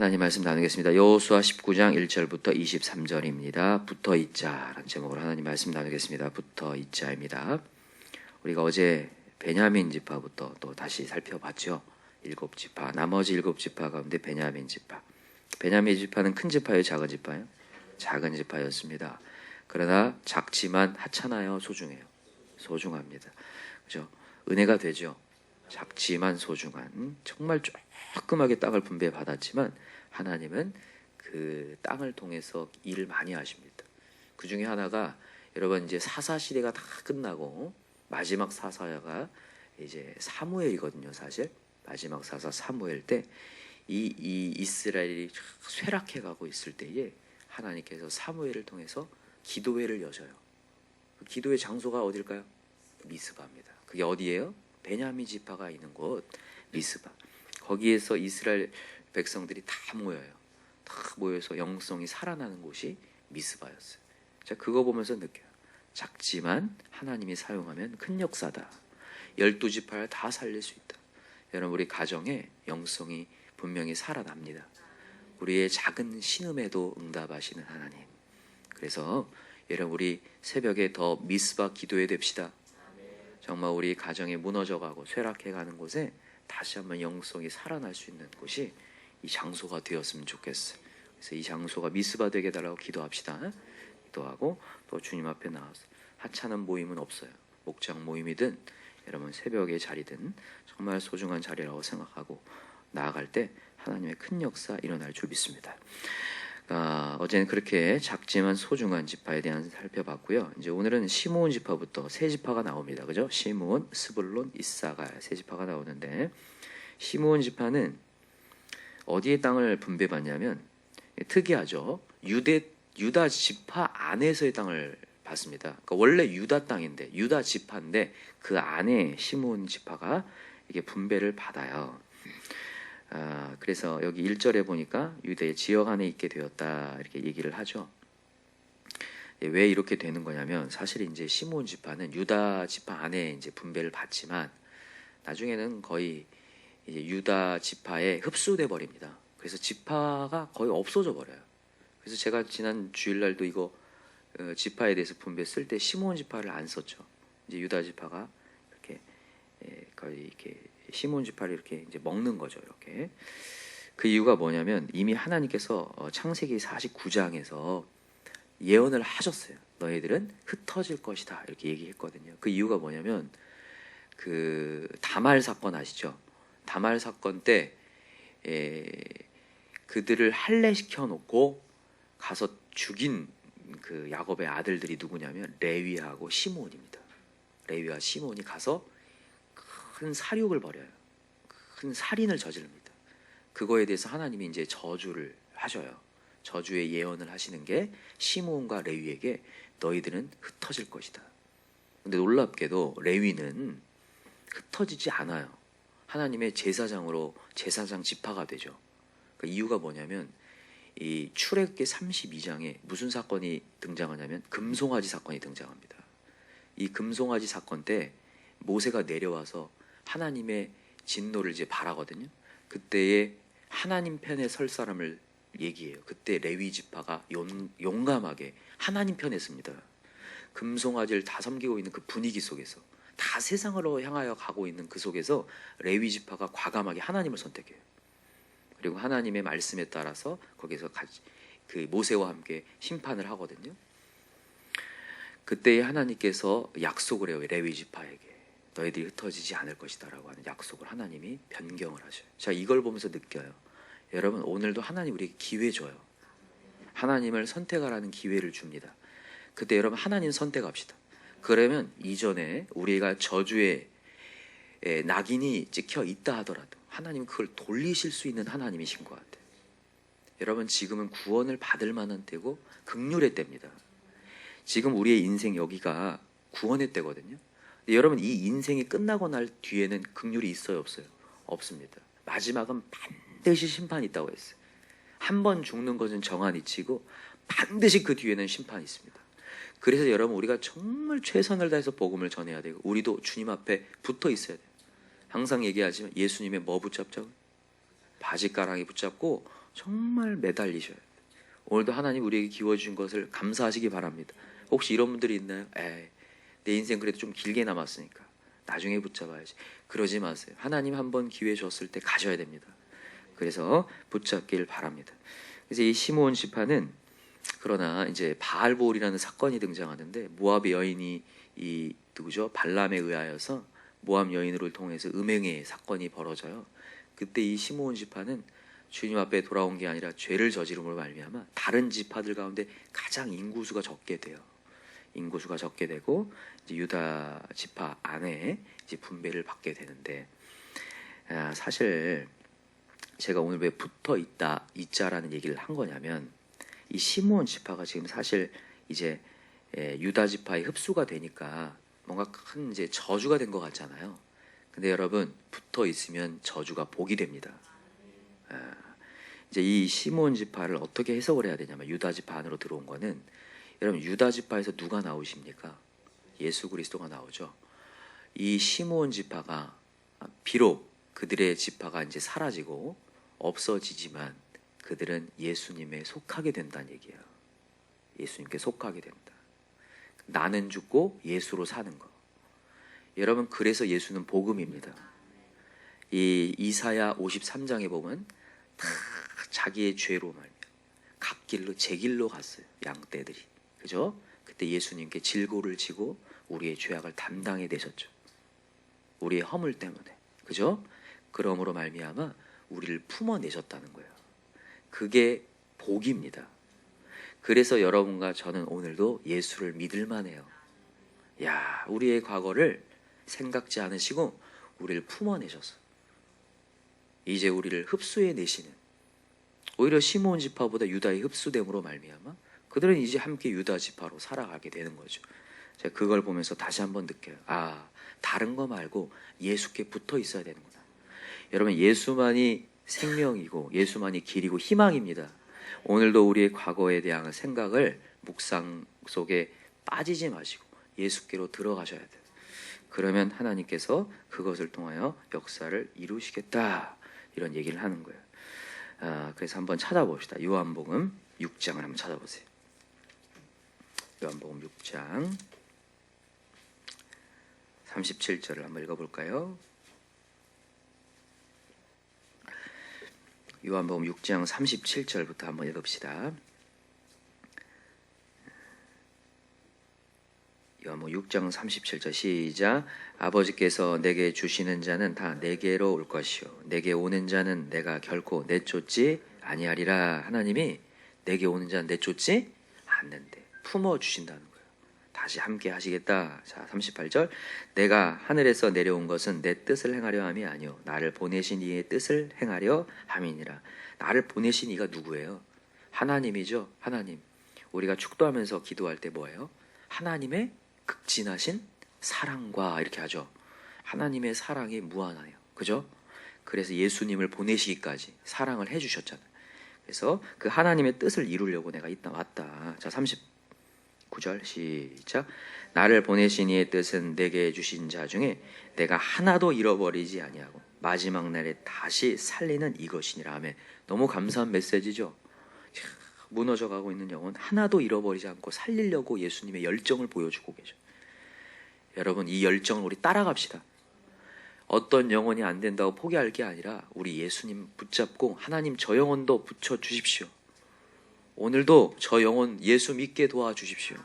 하나님 말씀 나누겠습니다. 여호수아 19장 1절부터 23절입니다. 붙어 있자라는 제목으로 하나님 말씀 나누겠습니다. 붙어 있자입니다. 우리가 어제 베냐민 지파부터 또 다시 살펴봤죠. 일곱 지파, 나머지 일곱 지파 가운데 베냐민 지파. 베냐민 지파는 큰 지파예요, 작은 지파예요? 작은 지파였습니다. 그러나 작지만 하찮아요, 소중해요. 소중합니다. 그죠? 은혜가 되죠. 작지만 소중한 정말 조그맣게 땅을 분배해 받았지만 하나님은 그 땅을 통해서 일을 많이 하십니다. 그 중에 하나가 여러분 이제 사사 시대가 다 끝나고 마지막 사사가 이제 사무엘이거든요, 사실 마지막 사사 사무엘 때 이 이 이스라엘이 쇠락해 가고 있을 때에 하나님께서 사무엘을 통해서 기도회를 여셔요. 그 기도회 장소가 어딜까요? 미스바입니다. 그게 어디예요? 베냐민 지파가 있는 곳 미스바. 거기에서 이스라엘 백성들이 다 모여요. 다 모여서 영성이 살아나는 곳이 미스바였어요. 자, 그거 보면서 느껴요. 작지만 하나님이 사용하면 큰 역사다. 열두 지파를 다 살릴 수 있다. 여러분 우리 가정에 영성이 분명히 살아납니다. 우리의 작은 신음에도 응답하시는 하나님. 그래서 여러분 우리 새벽에 더 미스바 기도해 됩시다. 정말 우리 가정이 무너져가고 쇠락해가는 곳에 다시 한번 영성이 살아날 수 있는 곳이 이 장소가 되었으면 좋겠어요. 그래서 이 장소가 미스바 되게 달라고 기도합시다. 기도하고 또 주님 앞에 나와서 하찮은 모임은 없어요. 목장 모임이든 여러분 새벽의 자리든 정말 소중한 자리라고 생각하고 나아갈 때 하나님의 큰 역사 일어날 줄 믿습니다. 아, 어제는 그렇게 작지만 소중한 지파에 대한 살펴봤고요. 이제 오늘은 시므온 지파부터 세 지파가 나옵니다. 그죠? 시므온, 스불론, 이사갈 세 지파가 나오는데 시므온 지파는 어디에 땅을 분배받냐면 특이하죠. 유대 유다 지파 안에서의 땅을 받습니다. 그러니까 원래 유다 땅인데 유다 지파인데 그 안에 시므온 지파가 이게 분배를 받아요. 아, 그래서 여기 1절에 보니까 유대의 지역 안에 있게 되었다 이렇게 얘기를 하죠. 예, 왜 이렇게 되는 거냐면 사실 이제 시므온 지파는 유다 지파 안에 이제 분배를 받지만 나중에는 거의 이제 유다 지파에 흡수돼 버립니다. 그래서 지파가 거의 없어져 버려요. 그래서 제가 지난 주일날도 이거 어, 지파에 대해서 분배 쓸 때 시므온 지파를 안 썼죠. 이제 유다 지파가 이렇게 예, 거의 이렇게 시몬 지파를 이렇게 이제 먹는 거죠. 이렇게 그 이유가 뭐냐면 이미 하나님께서 어, 창세기 49장에서 예언을 하셨어요. 너희들은 흩어질 것이다 이렇게 얘기했거든요. 그 이유가 뭐냐면 그 다말 사건 아시죠? 다말 사건 때 에, 그들을 할례시켜 놓고 가서 죽인 그 야곱의 아들들이 누구냐면 레위하고 시몬입니다. 레위와 시몬이 가서 큰 사륙을 벌여요. 큰 살인을 저지릅니다. 그거에 대해서 하나님이 이제 저주를 하셔요. 저주의 예언을 하시는 게 시므온과 레위에게 너희들은 흩어질 것이다. 근데 놀랍게도 레위는 흩어지지 않아요. 하나님의 제사장으로 제사장 지파가 되죠. 그 이유가 뭐냐면 이 출애굽기 32장에 무슨 사건이 등장하냐면 금송아지 사건이 등장합니다. 이 금송아지 사건 때 모세가 내려와서 하나님의 진노를 이제 바라거든요. 그때에 하나님 편에 설 사람을 얘기해요. 그때 레위 지파가 용, 용감하게 하나님 편에 습니다. 금송아지를 다 섬기고 있는 그 분위기 속에서 다 세상으로 향하여 가고 있는 그 속에서 레위 지파가 과감하게 하나님을 선택해요. 그리고 하나님의 말씀에 따라서 거기서 같이 그 모세와 함께 심판을 하거든요. 그때 하나님께서 약속을 해요. 레위 지파에게. 너희들이 흩어지지 않을 것이다라고 하는 약속을 하나님이 변경을 하셔요. 자, 이걸 보면서 느껴요. 여러분, 오늘도 하나님 우리에게 기회 줘요. 하나님을 선택하라는 기회를 줍니다. 그때 여러분 하나님 선택합시다. 그러면 이전에 우리가 저주의 낙인이 찍혀 있다 하더라도 하나님 그걸 돌리실 수 있는 하나님이신 것 같아요. 여러분 지금은 구원을 받을 만한 때고 극률의 때입니다. 지금 우리의 인생 여기가 구원의 때거든요. 여러분 이 인생이 끝나고 날 뒤에는 극률이 있어요 없어요? 없습니다. 마지막은 반드시 심판이 있다고 했어요. 한 번 죽는 것은 정한 이치고 반드시 그 뒤에는 심판이 있습니다. 그래서 여러분 우리가 정말 최선을 다해서 복음을 전해야 되고 우리도 주님 앞에 붙어 있어야 돼요. 항상 얘기하지만 예수님의 뭐 붙잡죠? 바지가랑이 붙잡고 정말 매달리셔야 돼요. 오늘도 하나님 우리에게 기워주신 것을 감사하시기 바랍니다. 혹시 이런 분들이 있나요? 에이, 내 인생 그래도 좀 길게 남았으니까 나중에 붙잡아야지. 그러지 마세요. 하나님 한 번 기회 줬을 때 가셔야 됩니다. 그래서 붙잡길 바랍니다. 그래서 이 시므온 지파는 그러나 이제 바알볼이라는 사건이 등장하는데 모압의 여인이 이 누구죠? 발람에 의하여서 모압 여인을 통해서 음행의 사건이 벌어져요. 그때 이 시므온 지파는 주님 앞에 돌아온 게 아니라 죄를 저지름으로 말미암아 다른 지파들 가운데 가장 인구수가 적게 돼요. 인구수가 적게 되고 이제 유다 지파 안에 이제 분배를 받게 되는데 아, 사실 제가 오늘 왜 붙어 있다 있자라는 얘기를 한 거냐면 이 시므온 지파가 지금 사실 이제 예, 유다 지파의 흡수가 되니까 뭔가 큰 이제 저주가 된 것 같잖아요. 근데 여러분 붙어 있으면 저주가 복이 됩니다. 아, 이제 이 시몬 지파를 어떻게 해석을 해야 되냐면 유다 지파 안으로 들어온 거는 여러분 유다 지파에서 누가 나오십니까? 예수 그리스도가 나오죠. 이 시몬 지파가 비록 그들의 지파가 이제 사라지고 없어지지만 그들은 예수님에 속하게 된다는 얘기예요. 예수님께 속하게 됩니다. 나는 죽고 예수로 사는 거. 여러분 그래서 예수는 복음입니다. 이 이사야 53장에 보면 다 자기의 죄로 말이야. 갓길로 제 길로 갔어요. 양떼들이. 그죠? 그때 예수님께 질고를 지고 우리의 죄악을 담당해 내셨죠. 우리의 허물 때문에. 그죠? 그러므로 말미암아 우리를 품어 내셨다는 거예요. 그게 복입니다. 그래서 여러분과 저는 오늘도 예수를 믿을 만해요. 야, 우리의 과거를 생각지 않으시고 우리를 품어 내셔서 이제 우리를 흡수해 내시는 오히려 시몬 지파보다 유다의 흡수됨으로 말미암아 그들은 이제 함께 유다 지파로 살아가게 되는 거죠. 제가 그걸 보면서 다시 한번 느껴요. 아, 다른 거 말고 예수께 붙어 있어야 되는구나. 여러분 예수만이 생명이고 예수만이 길이고 희망입니다. 오늘도 우리의 과거에 대한 생각을 묵상 속에 빠지지 마시고 예수께로 들어가셔야 돼요. 그러면 하나님께서 그것을 통하여 역사를 이루시겠다 이런 얘기를 하는 거예요. 아, 그래서 한번 찾아봅시다. 요한복음 6장을 한번 찾아보세요. 요한복음 6장. 37절을 한번 읽어볼까요? 요한복음 6장 37절부터 한번 읽읍시다. 요한복음 6장 37절 시작. 아버지께서 내게 주시는 자는 다 내게로 올 것이요. 내게 오는 자는 내가 결코 내쫓지 아니하리라. 하나님이 내게 오는 자는 내쫓지 않는데 품어 주신다는 거예요. 다시 함께 하시겠다. 자, 38절. 내가 하늘에서 내려온 것은 내 뜻을 행하려 함이 아니요 나를 보내신 이의 뜻을 행하려 함이니라. 나를 보내신 이가 누구예요? 하나님이죠. 하나님. 우리가 축도하면서 기도할 때 뭐예요? 하나님의 극진하신 사랑과 이렇게 하죠. 하나님의 사랑이 무한하요. 그죠? 그래서 예수님을 보내시기까지 사랑을 해 주셨잖아요. 그래서 그 하나님의 뜻을 이루려고 내가 있다 왔다. 자, 39절 시작. 나를 보내신 이의 뜻은 내게 주신 자 중에 내가 하나도 잃어버리지 아니하고 마지막 날에 다시 살리는 이것이니라 하면 너무 감사한 메시지죠. 무너져 가고 있는 영혼 하나도 잃어버리지 않고 살리려고 예수님의 열정을 보여주고 계셔. 여러분 이 열정을 우리 따라갑시다. 어떤 영혼이 안 된다고 포기할 게 아니라 우리 예수님 붙잡고 하나님 저 영혼도 붙여 주십시오. 오늘도 저 영혼 예수 믿게 도와 주십시오.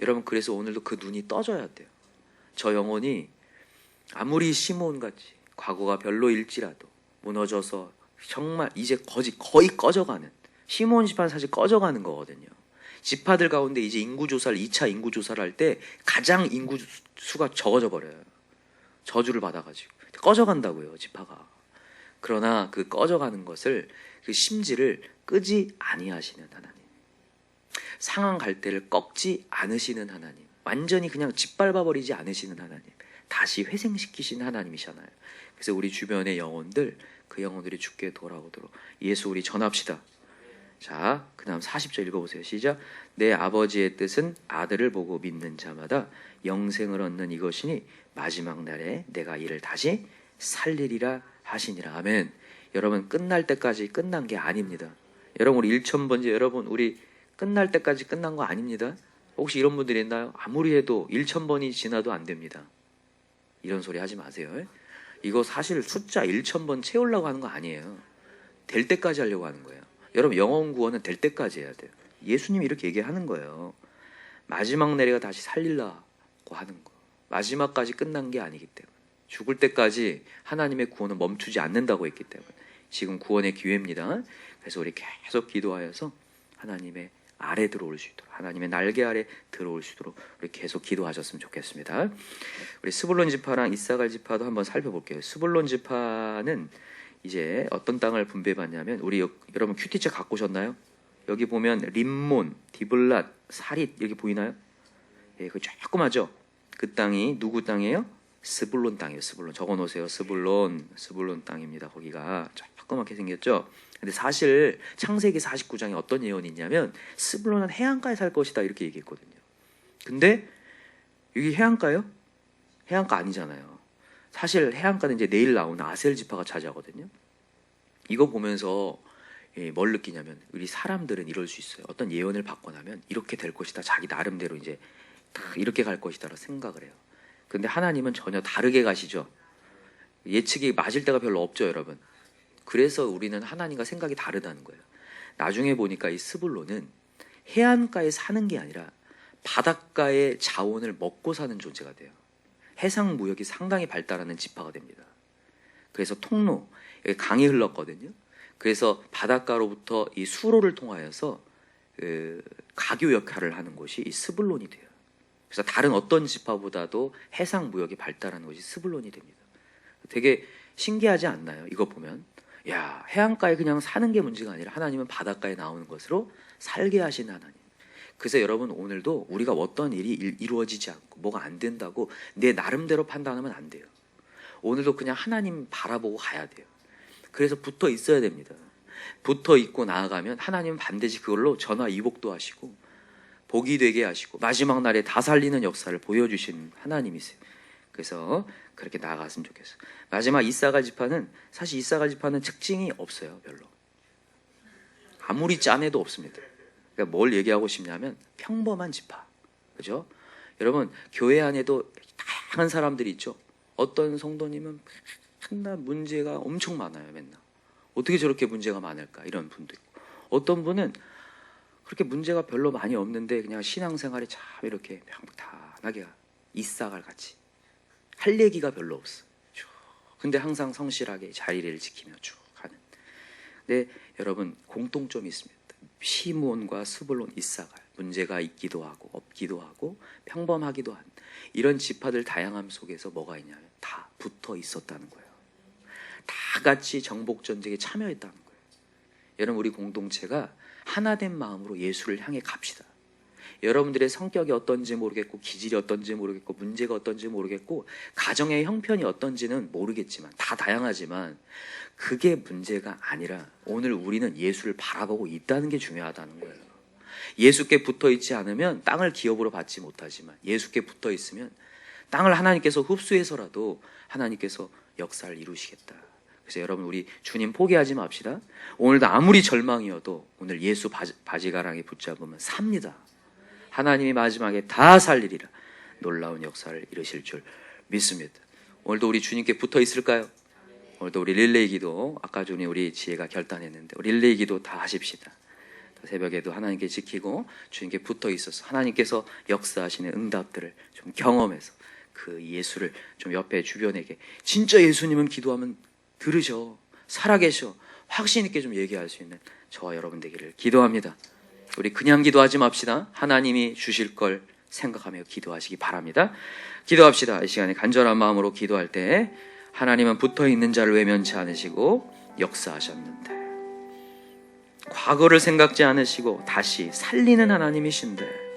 여러분 그래서 오늘도 그 눈이 떠져야 돼요. 저 영혼이 아무리 시몬 같이 과거가 별로일지라도 무너져서 정말 이제 거의 거의 꺼져가는 시몬 지파는 사실 꺼져가는 거거든요. 지파들 가운데 이제 인구 조사를 2차 인구 조사를 할 때 가장 인구 수가 적어져 버려요. 저주를 받아 가지고 꺼져간다고요, 지파가. 그러나 그 꺼져가는 것을 그 심지를 끄지 아니하시는 하나님. 상한 갈대를 꺾지 않으시는 하나님. 완전히 그냥 짓밟아 버리지 않으시는 하나님. 다시 회생시키신 하나님이잖아요. 그래서 우리 주변의 영혼들 그 영혼들이 죽게 돌아오도록 예수 우리 전합시다. 자, 그 다음 40절 읽어보세요. 시작. 내 아버지의 뜻은 아들을 보고 믿는 자마다 영생을 얻는 이것이니 마지막 날에 내가 이를 다시 살리리라 하시니라. 아멘. 여러분, 끝날 때까지 끝난 게 아닙니다. 여러분 우리 1천번째 여러분 우리 끝날 때까지 끝난 거 아닙니다. 혹시 이런 분들이 있나요? 아무리 해도 1천번이 지나도 안 됩니다. 이런 소리 하지 마세요. 이거 사실 숫자 1천번 채우려고 하는 거 아니에요. 될 때까지 하려고 하는 거예요. 여러분 영원 구원은 될 때까지 해야 돼요. 예수님이 이렇게 얘기하는 거예요. 마지막 내리가 다시 살리려고 하는 거. 마지막까지 끝난 게 아니기 때문에 죽을 때까지 하나님의 구원은 멈추지 않는다고 했기 때문에 지금 구원의 기회입니다. 그래서 우리 계속 기도하여서 하나님의 아래 들어올 수 있도록 하나님의 날개 아래 들어올 수 있도록 우리 계속 기도하셨으면 좋겠습니다. 우리 스불론 지파랑 이사갈 지파도 한번 살펴볼게요. 스불론 지파는 이제 어떤 땅을 분배받냐면 우리 여- 여러분 큐티책 갖고 오셨나요? 여기 보면 림몬, 디블랏, 사릿 여기 보이나요? 예, 그 조그마죠. 그 땅이 누구 땅이에요? 스불론 땅이에요. 스불론 적어 놓으세요. 스불론, 스불론 땅입니다. 거기가 조그맣게 생겼죠. 근데 사실 창세기 49장에 어떤 예언이 있냐면 스불론은 해안가에 살 것이다 이렇게 얘기했거든요. 근데 여기 해안가요? 해안가 아니잖아요. 사실 해안가는 이제 내일 나오는 아셀 지파가 차지하거든요. 이거 보면서 예, 뭘 느끼냐면 우리 사람들은 이럴 수 있어요. 어떤 예언을 받고 나면 이렇게 될 것이다. 자기 나름대로 이제 다 이렇게 갈 것이다라고 생각을 해요. 근데 하나님은 전혀 다르게 가시죠. 예측이 맞을 때가 별로 없죠, 여러분. 그래서 우리는 하나님과 생각이 다르다는 거예요. 나중에 보니까 이 스불로는 해안가에 사는 게 아니라 바닷가의 자원을 먹고 사는 존재가 돼요. 해상 무역이 상당히 발달하는 지파가 됩니다. 그래서 통로, 강이 흘렀거든요. 그래서 바닷가로부터 이 수로를 통하여서 그 가교 역할을 하는 곳이 이 스불론이 돼요. 그래서 다른 어떤 지파보다도 해상 무역이 발달하는 곳이 스불론이 됩니다. 되게 신기하지 않나요? 이거 보면 야 해안가에 그냥 사는 게 문제가 아니라 하나님은 바닷가에 나오는 것으로 살게 하신 하나님. 그래서 여러분 오늘도 우리가 어떤 일이 일- 이루어지지 않고 뭐가 안 된다고 내 나름대로 판단하면 안 돼요. 오늘도 그냥 하나님 바라보고 가야 돼요. 그래서 붙어 있어야 됩니다. 붙어 있고 나아가면 하나님은 반드시 그걸로 전화 이복도 하시고 복이 되게 하시고 마지막 날에 다 살리는 역사를 보여주신 하나님이세요. 그래서 그렇게 나아갔으면 좋겠어요. 마지막 이사가 지파는 사실 이사가 지파는 특징이 없어요, 별로. 아무리 짠해도 없습니다. 그러니까 뭘 얘기하고 싶냐면 평범한 지파, 그죠? 여러분 교회 안에도 다양한 사람들이 있죠. 어떤 성도님은 맨날 문제가 엄청 많아요, 맨날. 어떻게 저렇게 문제가 많을까 이런 분도 있고, 어떤 분은 그렇게 문제가 별로 많이 없는데 그냥 신앙생활이 참 이렇게 평탄하게 이사갈 같이 할 얘기가 별로 없어. 쭉. 근데 항상 성실하게 자리를 지키며 쭉 가는. 근데 여러분 공통점이 있습니다. 시몬과 스불론 이사갈 문제가 있기도 하고 없기도 하고 평범하기도 한 이런 지파들 다양함 속에서 뭐가 있냐면 다 붙어 있었다는 거예요. 다 같이 정복 전쟁에 참여했다는 거예요. 여러분 우리 공동체가 하나된 마음으로 예수를 향해 갑시다. 여러분들의 성격이 어떤지 모르겠고 기질이 어떤지 모르겠고 문제가 어떤지 모르겠고 가정의 형편이 어떤지는 모르겠지만 다 다양하지만 그게 문제가 아니라 오늘 우리는 예수를 바라보고 있다는 게 중요하다는 거예요. 예수께 붙어 있지 않으면 땅을 기업으로 받지 못하지만 예수께 붙어 있으면 땅을 하나님께서 흡수해서라도 하나님께서 역사를 이루시겠다. 그래서 여러분 우리 주님 포기하지 맙시다. 오늘도 아무리 절망이어도 오늘 예수 바지, 바지가랑에 붙잡으면 삽니다. 하나님이 마지막에 다 살리리라. 놀라운 역사를 이루실 줄 믿습니다. 오늘도 우리 주님께 붙어 있을까요? 오늘도 우리 릴레이 기도 아까 전에 우리 지혜가 결단했는데 릴레이 기도 다 하십시다. 새벽에도 하나님께 지키고 주님께 붙어 있어서 하나님께서 역사하시는 응답들을 좀 경험해서 그 예수를 좀 옆에 주변에게 진짜 예수님은 기도하면 들으셔 살아계셔 확신 있게 좀 얘기할 수 있는 저와 여러분 되기를 기도합니다. 우리 그냥 기도하지 맙시다. 하나님이 주실 걸 생각하며 기도하시기 바랍니다. 기도합시다. 이 시간에 간절한 마음으로 기도할 때 하나님은 붙어 있는 자를 외면치 않으시고 역사하셨는데 과거를 생각지 않으시고 다시 살리는 하나님이신데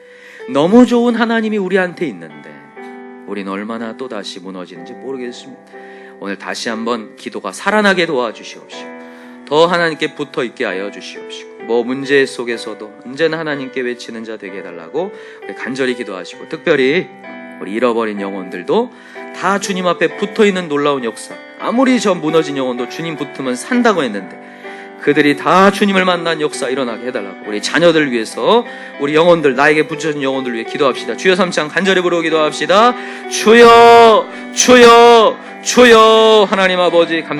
너무 좋은 하나님이 우리한테 있는데 우리는 얼마나 또 다시 무너지는지 모르겠습니다. 오늘 다시 한번 기도가 살아나게 도와주시옵시고 더 하나님께 붙어 있게 하여 주시옵시고 뭐 문제 속에서도 언제나 하나님께 외치는 자 되게 해달라고 간절히 기도하시고 특별히 우리 잃어버린 영혼들도 다 주님 앞에 붙어 있는 놀라운 역사 아무리 저 무너진 영혼도 주님 붙으면 산다고 했는데 그들이 다 주님을 만난 역사 일어나게 해달라고 우리 자녀들 위해서 우리 영혼들 나에게 붙여진 영혼들 위해 기도합시다. 주여 삼창 간절히 부르고 기도합시다. 주여! 주여 주여 하나님 아버지 감사합니다.